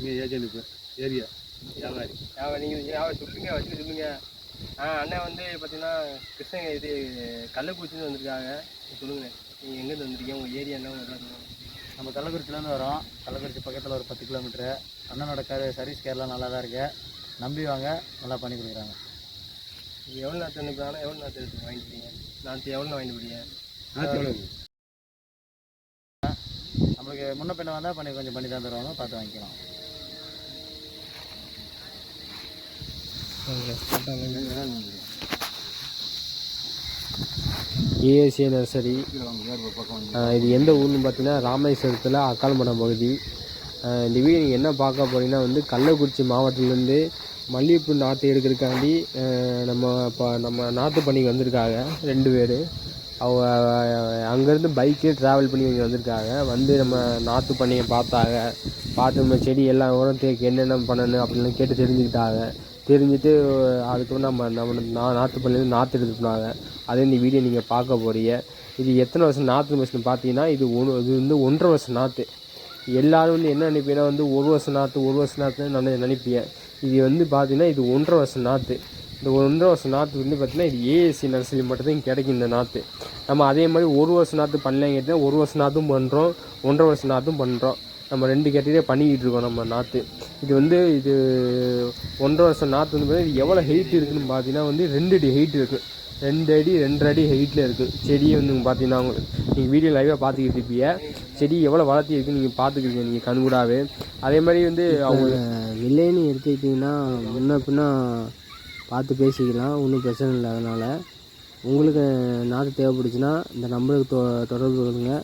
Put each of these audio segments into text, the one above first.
இங்கே ஏஜென்ட் இப்போ ஏரியா வியாபாரி. நீங்கள் நீங்கள் சொல்லுங்க வச்சு சொல்லுங்க ஆ அண்ணன் வந்து பார்த்தீங்கன்னா கிருஷ்ணகிரி இது கள்ளக்குறிச்சின்னு வந்திருக்காங்க. சொல்லுங்கண்ணே நீங்கள் எங்கேருந்து வந்திருக்கீங்க உங்கள் ஏரியா என்ன உங்க இடம்? நம்ம கள்ளக்குறிச்சிலேருந்து வரோம். கள்ளக்குறிச்சி பக்கத்தில் ஒரு பத்து கிலோமீட்ரு அண்ணனோட கரு சர்வீஸ் கேர்லாம் நல்லா தான் இருக்கு. நம்பி வாங்க நல்லா பண்ணி கொடுக்குறாங்க. இது எவ்வளோ நாற்று அனுப்புறாங்கன்னா எவ்வளோ நாற்று எடுத்து வாங்கிக்கிறீங்க நாற்று எவ்வளோ வாங்கிட்டு எவ்வளோ நம்மளுக்கு முன்ன பின்ன வந்தால் பண்ணி கொஞ்சம் பண்ணி தான் தருவாங்க பார்த்து வாங்கிக்கலாம். ASA nursery. இது எந்த ஊர்னு பார்த்தீங்கன்னா ராமேஸ்வரத்தில் அக்கால்மடம் பகுதி. இந்த வீடு நீங்கள் என்ன பார்க்க போறீங்கன்னா வந்து கள்ளக்குறிச்சி மாவட்டத்துலேருந்து மல்லிகைப்பூ நாற்று எடுக்கிறதுக்காண்டி நம்ம இப்போ நம்ம நாற்று பண்ணிக்கு வந்திருக்காங்க ரெண்டு பேர். அவங்க அங்கேருந்து பைக்கே ட்ராவல் பண்ணி இங்கே வந்திருக்காங்க. வந்து நம்ம நாற்று பண்ணியை பார்த்தாங்க. பார்த்து நம்ம செடி எல்லாம் உரம் தேக்கு என்னென்ன பண்ணணும் அப்படின்னு கேட்டு தெரிஞ்சுக்கிட்டாங்க. தெரிஞ்சுட்டு அதுக்கப்புறம் நம்ம நம்ம நான் நாற்று பண்ணிலேருந்து நாற்று எடுத்துட்டு போனாங்க. அதே இந்த வீடியோ நீங்கள் பார்க்க போறீங்க. இது எத்தனை வருஷம் நாற்று மிஷின் பார்த்தீங்கன்னா இது ஒன்று இது வந்து ஒன்றரை வருஷம் நாற்று எல்லோரும் வந்து என்ன நினைப்பீங்கன்னா வந்து ஒரு வருஷம் நாற்று ஒரு வருஷம் நாற்றுன்னு நான் நினைப்பீங்க. இது வந்து பார்த்தீங்கன்னா இது ஒன்றரை வருஷம் நாற்று இந்த ஒன்றரை வருஷம் நாற்று வந்து பார்த்திங்கன்னா இது ஏஎஸ்சி நர்சரி மட்டும்தான் கிடைக்கும் இந்த நாற்று நம்ம அதே மாதிரி ஒரு வருஷம் நாற்று பண்ணலைங்க ஒரு வருஷம் நாற்றும் பண்ணுறோம் ஒன்றரை வருஷம் நாற்றும் பண்ணுறோம் நம்ம ரெண்டு கேட்டகரியாக பண்ணிக்கிட்டு இருக்கோம் நம்ம நாற்று இது வந்து இது ஒன்றரை வருஷம் நாற்று வந்து பார்த்தீங்கன்னா இது எவ்வளோ ஹைட் இருக்குன்னு பார்த்தீங்கன்னா வந்து ரெண்டு அடி ஹைட் இருக்குது ரெண்டு அடி ரெண்டரை அடி ஹைட்டில் இருக்குது செடியை வந்து பார்த்தீங்கன்னா உங்களுக்கு நீங்கள் வீடியோ லைவாக பார்த்துக்கிட்டு இருப்பீங்க. செடி எவ்வளோ வளர்த்தி இருக்குன்னு நீங்கள் பார்த்துக்கிருக்கீங்க நீங்கள் கண்கூடாவே. அதே மாதிரி வந்து அவங்க வில்லைன்னு எடுத்துக்கிட்டிங்கன்னா முன்ன பின்ன பார்த்து பேசிக்கலாம். ஒன்றும் பிரச்சனை இல்லை அதனால். உங்களுக்கு நாற்று தேவைப்படுச்சுன்னா இந்த நம்பருக்கு தொ தொடர்பு கொள்ளுங்க.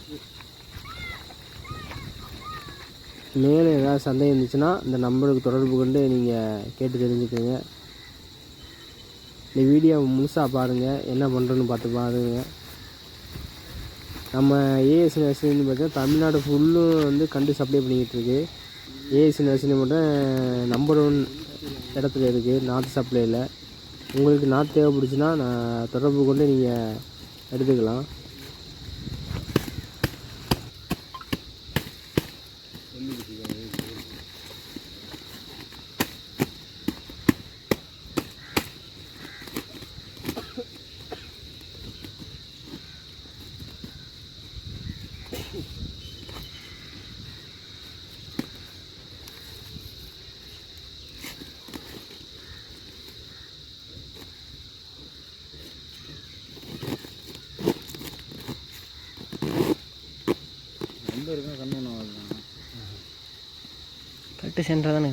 மேலே ஏதாவது சந்தேகம் இருந்துச்சுன்னா இந்த நம்பருக்கு தொடர்பு கொண்டு நீங்கள் கேட்டு தெரிஞ்சுக்கோங்க. இந்த வீடியோ முழுசாக பாருங்கள் என்ன பண்ணுறோன்னு பார்த்து பாருங்க. நம்ம ஏஎஸ் நர்சரின்னு பார்த்தீங்கன்னா தமிழ்நாடு ஃபுல்லும் வந்து கண்டு சப்ளை பண்ணிக்கிட்டு இருக்கு. ஏஎஸ் நர்சரி மட்டும் நம்பர் ஒன் இடத்துல இருக்குது நாற்று சப்ளையில் உங்களுக்கு நாற்று தேவைப்படுச்சுன்னா நான் தொடர்பு கொண்டு நீங்கள் எடுத்துக்கலாம். எந்த இருக்குன்னா கண்ணு ஒன்று கரெக்டு சென்டராக தானே